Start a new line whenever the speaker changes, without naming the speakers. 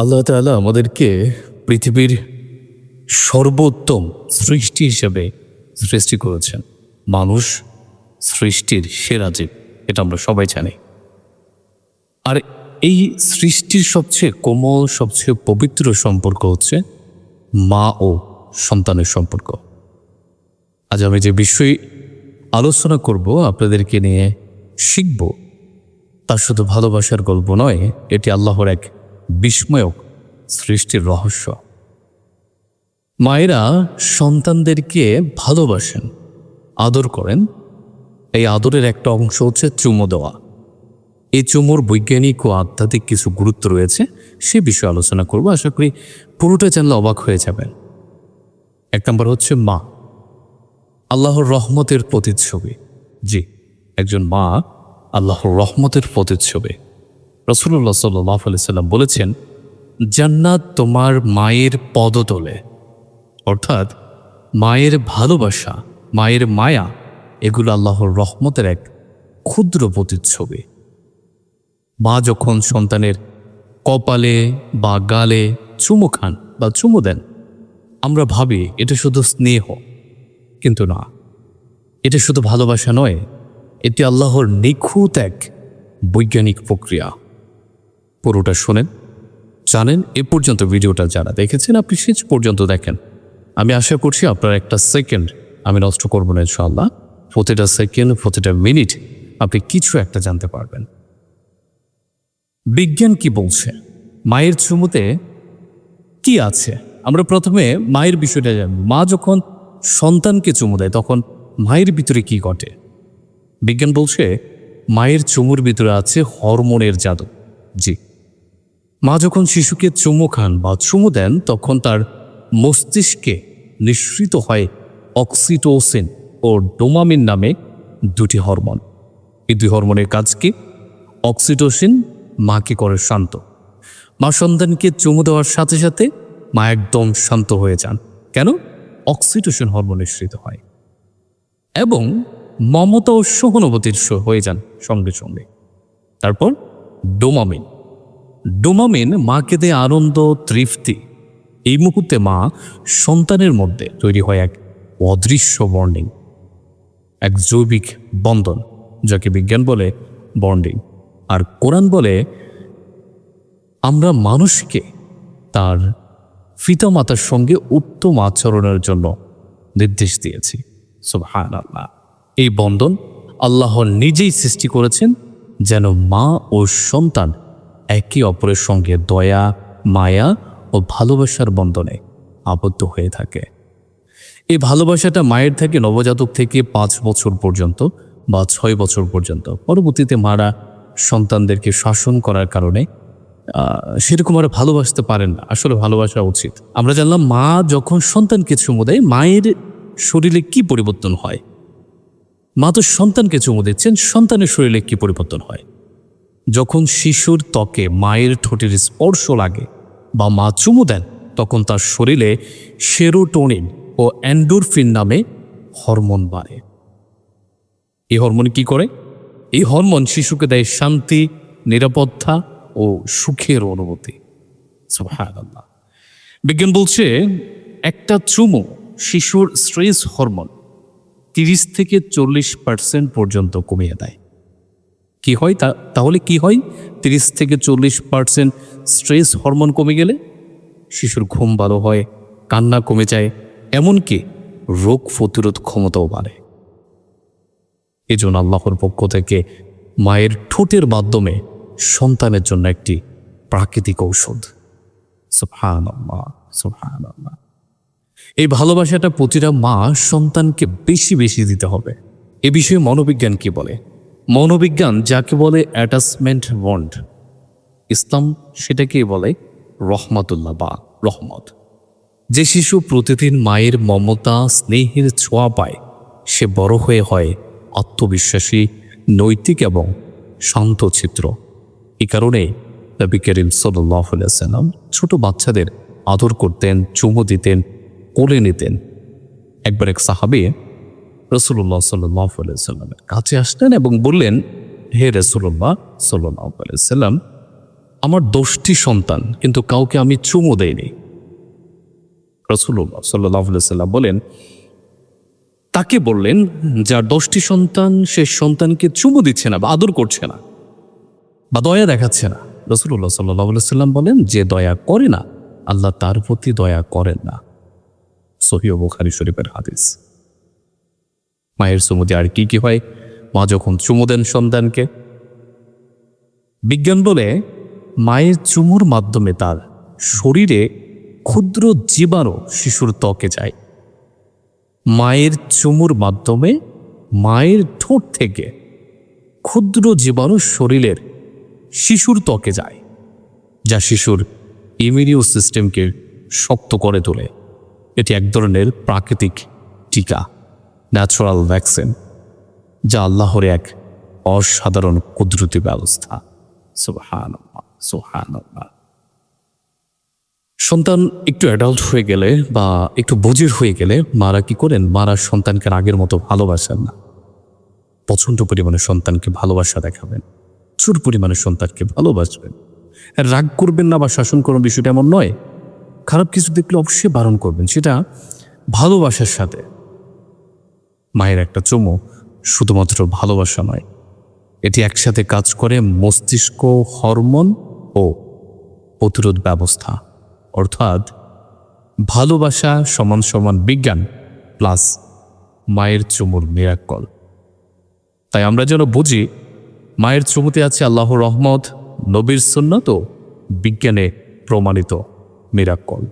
আল্লাহ তাআলা আমাদেরকে পৃথিবীর সর্বোত্তম সৃষ্টি হিসেবে সৃষ্টি করেছেন। মানুষ সৃষ্টির সেরা জীব, এটা আমরা সবাই জানি। আর এই সৃষ্টির সবচেয়ে কোমল, সবচেয়ে পবিত্র সম্পর্ক হচ্ছে মা ও সন্তানের সম্পর্ক। আজ আমি যে বিষয় আলোচনা করব, আপনাদেরকে নিয়ে শিখব, তা শুধু ভালোবাসার গল্প নয়, এটি আল্লাহর এক বিস্ময়ক সৃষ্টির রহস্য। মায়েরা সন্তানদেরকে ভালোবাসেন, আদর করেন। এই আদরের একটা অংশ হচ্ছে চুমো দেওয়া। এই চুমোর বৈজ্ঞানিক ও আধ্যাত্মিক কিছু গুরুত্ব রয়েছে, সে বিষয়ে আলোচনা করব। আশা করি পুরোটা জানলে অবাক হয়ে যাবেন। এক নম্বর হচ্ছে মা। আল্লাহর রহমতের প্রতিচ্ছবি। জি, একজন মা আল্লাহর রহমতের প্রতিচ্ছবি। রসুল্লাহ সাল্লাহ সাল্লাম বলেছেন, জান্নাত তোমার মায়ের পদতলে। অর্থাৎ, মায়ের ভালোবাসা, মায়ের মায়া, এগুলো আল্লাহর রহমতের এক ক্ষুদ্র প্রতিচ্ছবি। মা যখন সন্তানের কপালে বা গালে চুমু খান বা চুমু দেন, আমরা ভাবি এটা শুধু স্নেহ, কিন্তু না। এটা শুধু ভালোবাসা নয়, এটি আল্লাহর নিখুঁত এক বৈজ্ঞানিক প্রক্রিয়া। পুরোটা শোনেন, জানেন, এ পর্যন্ত ভিডিওটা যারা দেখেছেন, আপনি শেষ পর্যন্ত দেখেন। আমি আশা করছি আপনার একটা সেকেন্ড আমি নষ্ট করব না, ইনশাআল্লাহ। প্রতিটা সেকেন্ড, প্রতিটা মিনিট আপনি কিছু একটা জানতে পারবেন। বিজ্ঞান কি বলছে? মায়ের চুমুতে কি আছে? আমরা প্রথমে মায়ের বিষয়টা জানব। মা যখন সন্তানকে চুমু দেয়, তখন মায়ের ভিতরে কি ঘটে? বিজ্ঞান বলছে, মায়ের চুমুর ভিতরে আছে হরমোনের জাদু। জি। মা যখন শিশুকে চুমু খান বা চুমু দেন, তখন তার মস্তিষ্কে নিঃসৃত হয় অক্সিটোসিন ও ডোমামিন নামে দুটি হরমোন। এই দুই হরমোনের কাজ কি? অক্সিটোসিন মাকে করে শান্ত। মা সন্তানকে চুমু দেওয়ার সাথে সাথে মা একদম শান্ত হয়ে যান। কেন? অক্সিটোসিন হরমোন নিঃসৃত হয়। এবং মমতা ও সহানুভূতির হয়ে যান সঙ্গে সঙ্গে। তারপর ডোমামিন ডোমামিন মাকে দেয় আনন্দ, তৃপ্তি। এই মুহূর্তে মা সন্তানের মধ্যে তৈরি হয় এক অদৃশ্য বন্ডিং, এক জৈবিক বন্ধন, যাকে বিজ্ঞান বলে বন্ডিং। আর কোরআন বলে, আমরা মানুষকে তার পিতামাতার সঙ্গে উত্তম আচরণের জন্য নির্দেশ দিয়েছি। সুবহান আল্লাহ এই বন্ধন আল্লাহ নিজেই সৃষ্টি করেছেন যেন মা ও সন্তান একে অপরের সঙ্গে দয়া, মায়া ও ভালোবাসার বন্ধনে আবদ্ধ হয়ে থাকে। এই ভালোবাসাটা মায়ের থেকে নবজাতক থেকে পাঁচ বছর পর্যন্ত বা ছয় বছর পর্যন্ত, পরবর্তীতে মারা সন্তানদেরকে শাসন করার কারণে সেরকম আর ভালোবাসতে পারেন না। আসলে ভালোবাসা উচিত। আমরা জানলাম মা যখন সন্তানকে চুমু দেয়, মায়ের শরীরে কি পরিবর্তন হয়? মা তো সন্তানকে চুমু দিচ্ছেন, সন্তানের শরীরে কি পরিবর্তন হয়? যখন শিশুর ত্বকে মায়ের ঠোঁটের স্পর্শ লাগে বা মা চুমু দেন, তখন তার শরীরে সেরোটোনিন ও অ্যান্ডোরফিন নামে হরমোন বাড়ে। এই হরমোন কি করে? এই হরমোন শিশুকে দেয় শান্তি, নিরাপত্তা ও সুখের অনুভূতি। বিজ্ঞান বলছে, একটা চুমু শিশুর স্ট্রেস হরমোন তিরিশ থেকে চল্লিশ পার্সেন্ট পর্যন্ত কমিয়ে দেয়। কি হয়? তাহলে কি হয়? তিরিশ থেকে চল্লিশ পার্সেন্ট স্ট্রেস হরমোন কমে গেলে শিশুর ঘুম ভালো হয়, কান্না কমে যায়, এমনকি রোগ প্রতিরোধ ক্ষমতাও বাড়ে। এজন্য আল্লাহর পক্ষ থেকে মায়ের ঠোঁটের মাধ্যমে সন্তানের জন্য একটি প্রাকৃতিক ঔষধ। সুবহানাল্লাহ সুবহানাল্লাহ। এই ভালোবাসাটা প্রতিটা মা সন্তানকে বেশি বেশি দিতে হবে। এ বিষয়ে মনোবিজ্ঞান কি বলে? মনোবিজ্ঞান যাকে বলে অ্যাটাচমেন্ট বন্ড ইসলাম সেটাকেই বলে রহমতুল্লাহ বা রহমত। যে শিশু প্রতিদিন মায়ের মমতা, স্নেহের ছোঁয়া পায়, সে বড় হয়ে হয় আত্মবিশ্বাসী, নৈতিক এবং শান্তচিত্র এই কারণে নবী করিম সাল্লাম ছোট বাচ্চাদের আদর করতেন, চুমু দিতেন, কোলে নিতেন। একবার এক সাহাবি রসুল্লাহ সাল্লাহ সাল্লামের কাছে আসলেন এবং বললেন, হে রসুল্লাহ সাল্লাহ সাল্লাম আমার দশটি সন্তান, কিন্তু কাউকে আমি চুমো দেইনি। রসুল্লাহ সাল্লাহ সাল্লাম বলেন, তাকে বললেন, যার দশটি সন্তান, সে সন্তানকে চুমু দিচ্ছে না বা আদর করছে না বা দয়া দেখাচ্ছে না। রসুল্লাহ সাল্লাহ সাল্লাম বলেন, যে দয়া করে না, আল্লাহ তার প্রতি দয়া করেন না। সহিও বুখারি শরীফের হাদিস। মায়ের চুমুতে আর কি কি হয়? মা যখন চুমু দেন সন্তানকে, বিজ্ঞান বলে মায়ের চুমুর মাধ্যমে তার শরীরে ক্ষুদ্র জীবাণু শিশুর ত্বকে যায়। মায়ের চুমুর মাধ্যমে মায়ের ঠোঁট থেকে ক্ষুদ্র জীবাণু শরীরের শিশুর ত্বকে যায়, যা শিশুর ইমিউনিও সিস্টেমকে শক্ত করে তোলে। এটি এক ধরনের প্রাকৃতিক টিকা। ন্যাচারাল ভ্যাকসিন, যা আল্লাহর এক অসাধারণ কুদরতি ব্যবস্থা। সুবহান সুবহান সন্তান একটু অ্যাডাল্ট হয়ে গেলে বা একটু বজির হয়ে গেলে মারা কি করেন? মারা সন্তানকে আগের মতো ভালোবাসেন না। প্রচণ্ড পরিমাণে সন্তানকে ভালোবাসা দেখাবেন। প্রচুর পরিমাণে সন্তানকে ভালোবাসবেন। রাগ করবেন না বা শাসন করবেন বিষয়টা এমন নয়। খারাপ কিছু দেখলে অবশ্যই বারণ করবেন। সেটা ভালোবাসার সাথে মায়ের একটা চুমু শুধুমাত্র ভালোবাসা নয়। এটি একসাথে কাজ করে মস্তিষ্ক, হরমোন ও প্রতিরোধ ব্যবস্থা। অর্থাৎ ভালোবাসা সমান সমান বিজ্ঞান প্লাস মায়ের চুমুর মিরাক্কল তাই আমরা যেন বুঝি, মায়ের চুমুতে আছে আল্লাহর রহমত, নবীর সুন্নত বিজ্ঞানে প্রমাণিত মিরাক্কল